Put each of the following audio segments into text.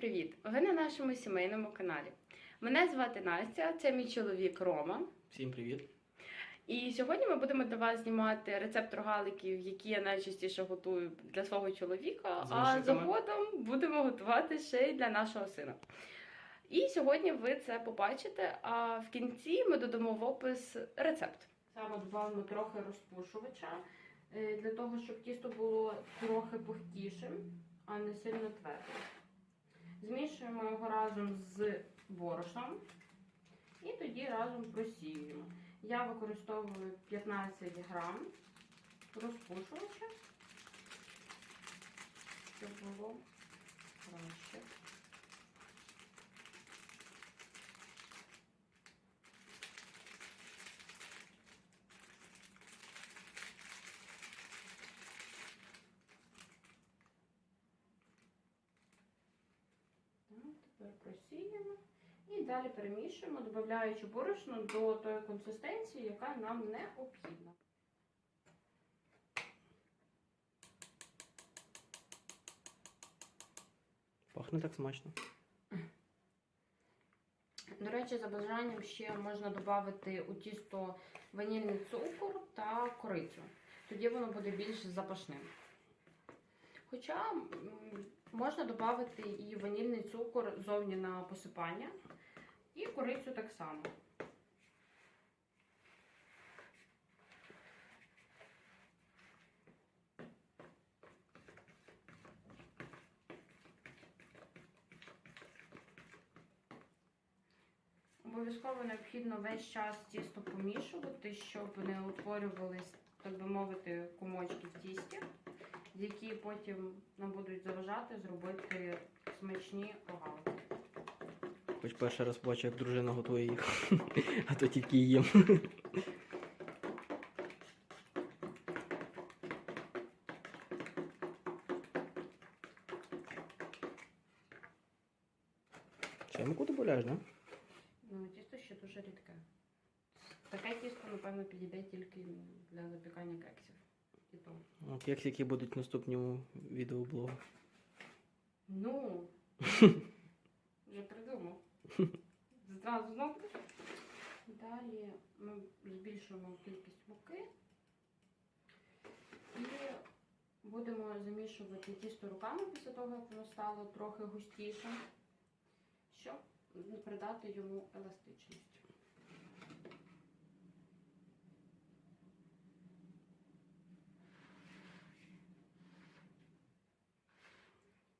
привіт! Ви на нашому сімейному каналі. Мене звати Настя, це мій чоловік Рома. Всім привіт. І сьогодні ми будемо для вас знімати рецепт рогаликів, які я найчастіше готую для свого чоловіка, З а згодом будемо готувати ще й для нашого сина. І сьогодні ви це побачите, а в кінці ми додамо в опис рецепт. Саме додамо трохи розпушувача е, для того, щоб тісто було трохи пухкішим, а не сильно твердим. Змішуємо його разом з борошном і тоді разом просіюємо. Я використовую 15 грам розпушувача, щоб було краще. Так, тепер просіємо. І далі перемішуємо, додаючи борошно до тої консистенції, яка нам необхідна. Пахне так смачно. До речі, за бажанням ще можна додати у тісто ванільний цукор та корицю. Тоді воно буде більш запашним. Хоча можна додати і ванільний цукор зовні на посипання, і корицю так само. Обов'язково необхідно весь час тісто помішувати, щоб не утворювались, так би мовити, комочки в тісті, які потім нам будуть заважати зробити смачні рогалики. Хоч перший раз бачу, як дружина готує їх, а то тільки їм. Ще муку додаєш, да? Ну, тісто ще дуже рідке. Таке тісто, напевно, підійде тільки для запікання кексів. То. От як які будуть в наступному відеоблогу. Ну, вже придумав. Зразу знову. Далі ми збільшуємо кількість муки і будемо замішувати тісто руками після того, як воно стало трохи густішим, щоб придати йому еластичність.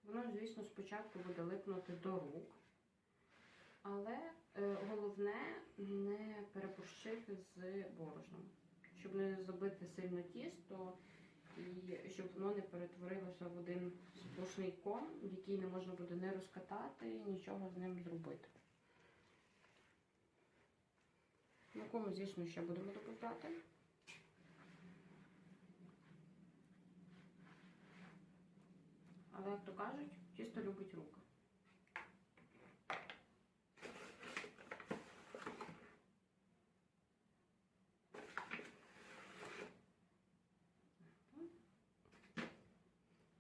Воно, звісно, спочатку буде липнути до рук, але е, головне не перепущити з борошном, щоб не забити сильно тісто і щоб воно не перетворилося в один сплошний ком, який не можна буде не розкатати, нічого з ним зробити. Ми, звісно, ще будемо додати. Але, як то кажуть, тісто любить руки.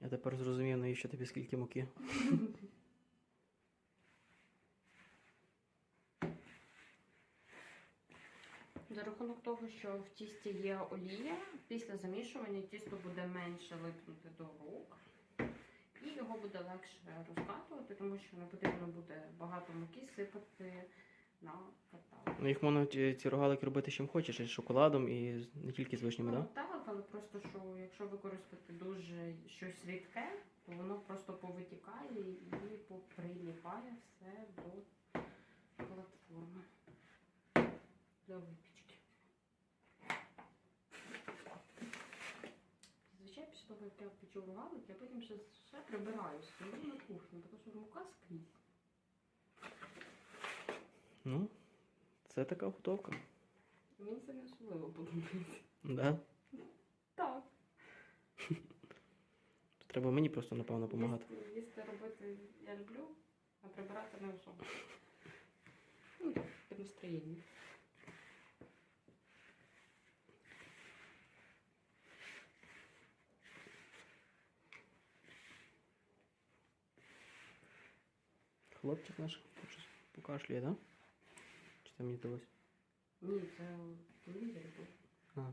Я тепер зрозумів, навіщо тобі скільки муки. За рахунок того, що в тісті є олія, після замішування тісто буде менше липнути до рук, його буде легше розкатувати, тому що не потрібно буде багато муки сипати на каталог. Ну їх можна ці ці рогалики робити чим хочеш, і з шоколадом, і не тільки з вишнями, Ну, так? так, але просто що якщо використати дуже щось рідке, то воно просто повитікає і поприліпає все до платформи для випічки. Після того, як я потім ще, ще прибираю стою на кухню, тому що мука скрізь. Ну, це така готовка. Мені це не особливо подобається. Да? Так. Треба мені просто, напевно, допомагати. Їсти, їсти робити я люблю, а прибирати не особо. Ну, так, під настроєння. Хлопчик наш щось покашлює, да? Чи це мені здалося? Ні, це в телевізорі був. А,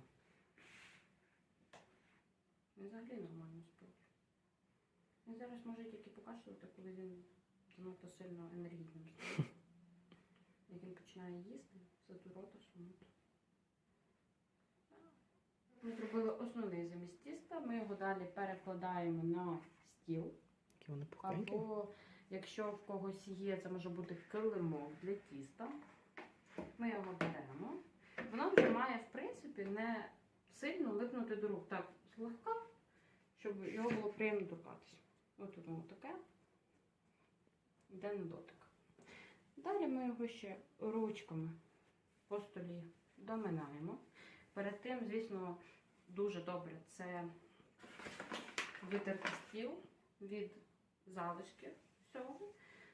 Він взагалі нормально спить. Він зараз може тільки покашлювати, коли він занадто сильно енергійним стає. Як він починає їсти, все до рота сунути. Ми зробили основний замість тіста. Ми його далі перекладаємо на стіл. які вони пухенькі. Або якщо в когось є, це може бути килимок для тіста. Ми його беремо. Воно вже має, в принципі, не сильно липнути до рук. Так, злегка, щоб його було приємно торкатися. Ось тут воно таке. Йде на дотик. Далі ми його ще ручками по столі доминаємо. Перед тим, звісно, дуже добре це витерти стіл від залишки всього,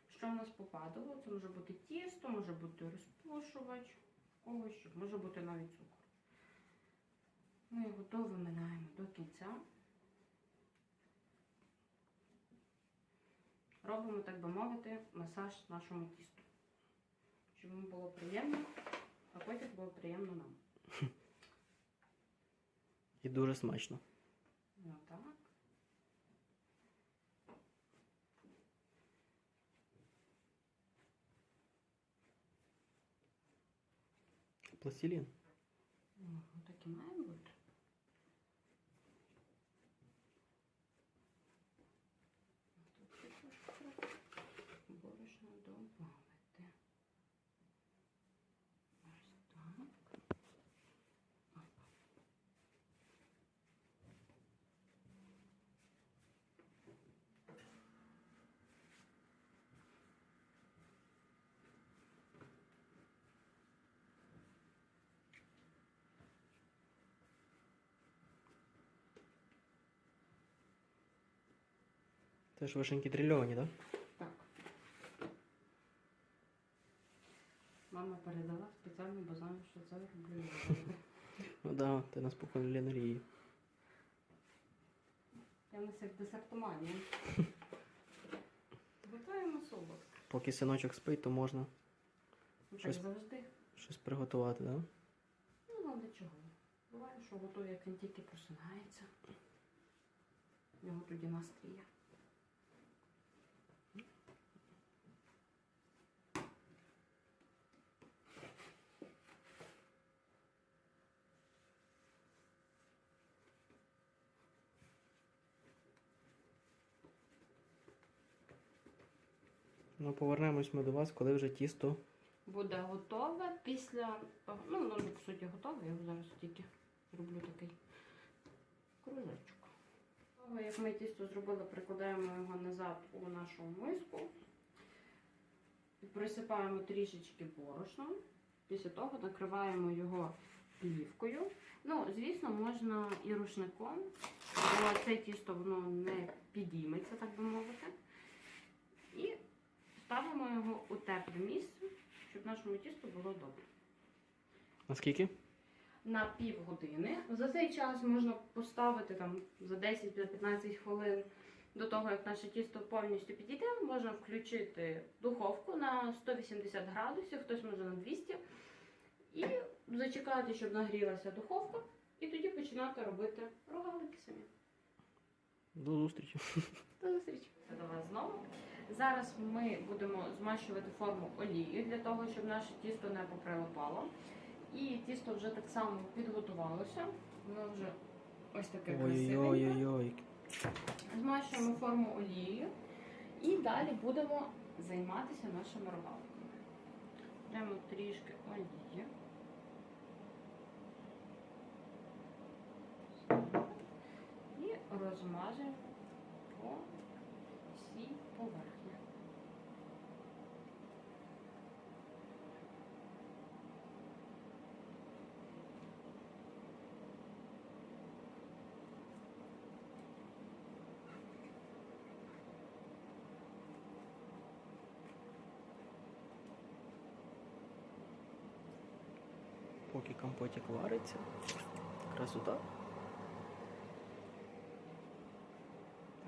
що в нас попадало. Це може бути тісто, може бути розпушувач, когось що, може бути навіть цукор. Ми його довиминаємо до кінця. Робимо, так би мовити, масаж нашому тісту. Щоб йому було приємно, а потім було приємно нам. І дуже смачно. Ну так. Пластилін. Ну, так і має бути. Тут ще трошки треба борошна добавити. Ось так. Опа. Це ж вишеньки дрильовані, так? Так. Мама передала спеціально, бо знаю, що це я. Ну да, ти нас по кулінарії. Я в нас як десертоманія. Готуємо солодке. Поки синочок спить, то можна Ну, Так Щось- завжди. щось приготувати, так? Да? Ну, але чого. Буває, що готує, як він тільки просинається. В нього тоді настрій Ну, повернемось ми до вас, коли вже тісто. Буде готове після. Ну, воно вже по суті готове, я зараз тільки роблю такий кружечок. Того, Як ми тісто зробили, прикладаємо його назад у нашу миску. Присипаємо трішечки борошном. Після того накриваємо його плівкою. Ну, звісно, можна і рушником, бо це тісто воно не підійметься, так би мовити. І ставимо його у тепле місце, щоб нашому тісту було добре. Наскільки? На півгодини. За цей час можна поставити там за 10-15 хвилин до того, як наше тісто повністю підійде, можна включити духовку на 180 градусів, хтось може на 200. І зачекати, щоб нагрілася духовка, і тоді починати робити рогалики самі. До зустрічі. До зустрічі. До вас знову. Зараз ми будемо змащувати форму олією для того, щоб наше тісто не поприлипало. І тісто вже так само підготувалося. Воно вже ось таке красивеньке. Ой-ой-ой. Змащуємо форму олією і далі будемо займатися нашими рогаликами. Беремо трішки олії. І розмажемо по всій поверхні. Поки компотик вариться. Красота.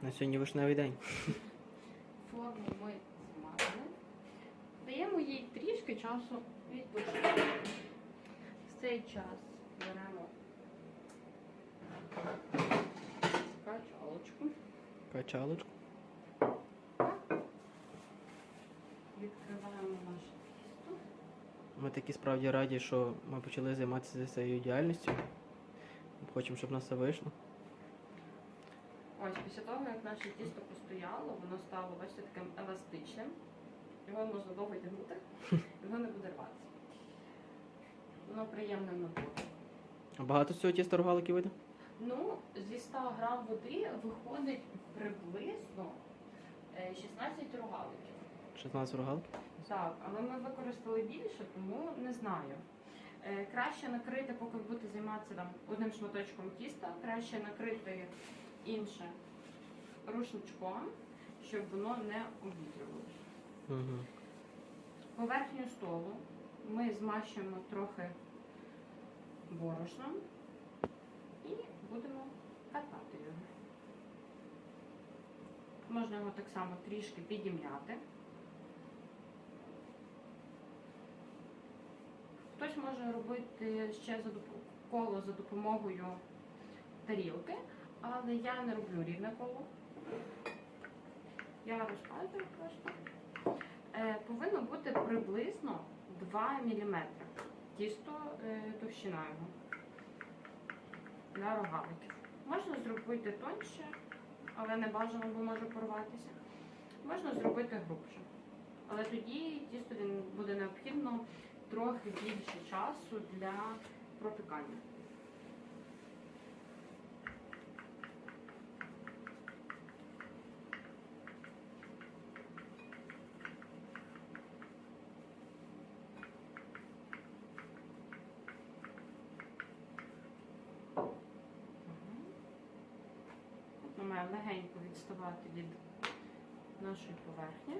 На сьогодні вишневий день. Форму ми змажемо. трішки часу відпочити. В цей час беремо качалочку, Качалочку. відкриваємо наше тісто. Ми такі справді раді, що ми почали займатися цією діяльністю. Хочемо, щоб нас все вийшло. Ось після того, як наше тісто постояло, воно стало, бачите, таким еластичним. Його можна довго тягнути, і воно не буде рватися. Воно приємне на дотик. А багато з цього тіста рогалики вийде? Ну, зі 100 грам води виходить приблизно е, 16 рогаликів. 16 рогалик. Так, але ми використали більше, тому не знаю. Е, Краще накрити, поки будете займатися там одним шматочком тіста, краще накрити інше рушничком, щоб воно не обвітрювалося. Угу. Поверхню столу ми змащуємо трохи борошном і будемо катати його. Можна його так само трішки підім'яти. Хтось може робити ще за коло за допомогою тарілки, але я не роблю рівне коло. Я розказую просто. Е, повинно бути приблизно 2 мм. Тісто е, товщина його для рогаликів. Можна зробити тоньше, але не бажано, бо може порватися. Можна зробити грубше. Але тоді тісто буде необхідно трохи більше часу для пропікання. Воно має легенько відставати від нашої поверхні.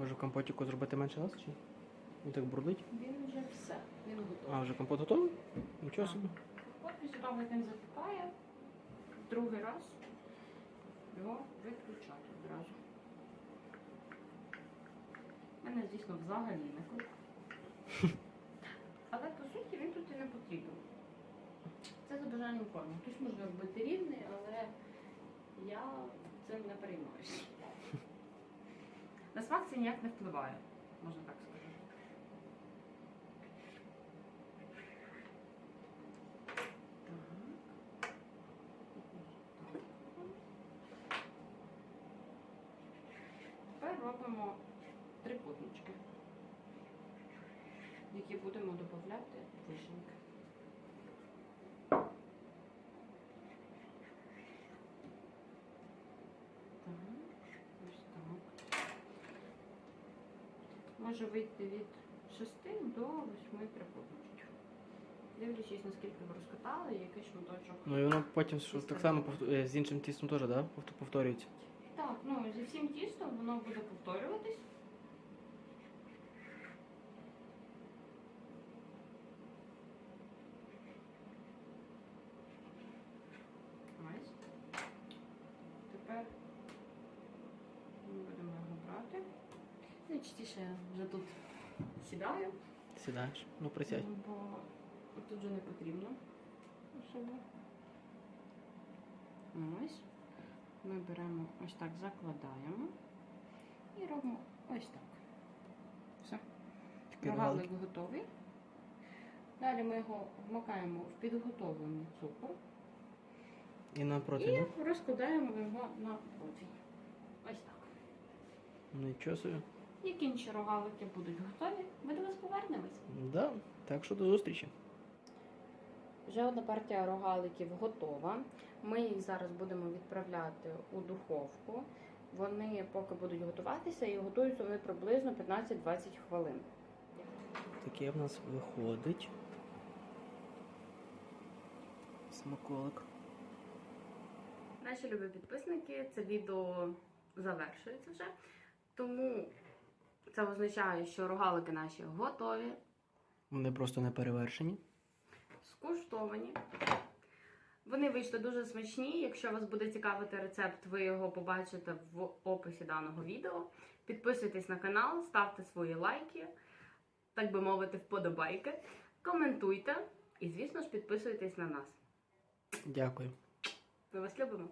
Може в компотіку зробити менше раз? Чи? Він так бурлить? Він вже все, він готовий. А, вже компот готовий? Нічого собі. От після того, як він запікає, другий раз його виключати одразу. У мене, звісно, взагалі не круг. Але по суті він тут і не потрібен. Це за бажанням форми. Хтось може робити рівний, але я цим не переймаюся. На смак це ніяк не впливає, можна так сказати. Тепер робимо трикутнички, які будемо додати вишеньки. Так, ось так. Може вийти від 6 до 8 трикутничків. Дивлячись, наскільки ви розкатали, і який шматочок. Ну і воно потім що, так само е, з іншим тістом теж, да? повторюється. Так, ну зі всім тістом воно буде повторюватись. Ось. Тепер ми будемо його брати. Я вже тут сідаю, Сідаєш. Ну присядь. бо тут вже не потрібно особо. Ось. Ми беремо ось так, закладаємо і робимо ось так. Все. Рогалик готовий. Далі ми його вмикаємо в підготовлений цукор І напроти, і ну? розкладаємо його на противень. Ось так. Нічого собі. Як інші рогалики будуть готові, ми до вас повернемось. Да. Так що до зустрічі. Вже одна партія рогаликів готова. Ми їх зараз будемо відправляти у духовку. Вони поки будуть готуватися і готуються вони приблизно 15-20 хвилин. Таке в нас виходить. Смаколик. Наші любі підписники, це відео завершується вже. Тому це означає, що рогалики наші готові, Вони просто не перевершені. скуштовані. Вони вийшли дуже смачні. Якщо вас буде цікавити рецепт, ви його побачите в описі даного відео. Підписуйтесь на канал, ставте свої лайки, так би мовити, вподобайки, коментуйте і, звісно ж, підписуйтесь на нас. Дякую. Ми вас любимо.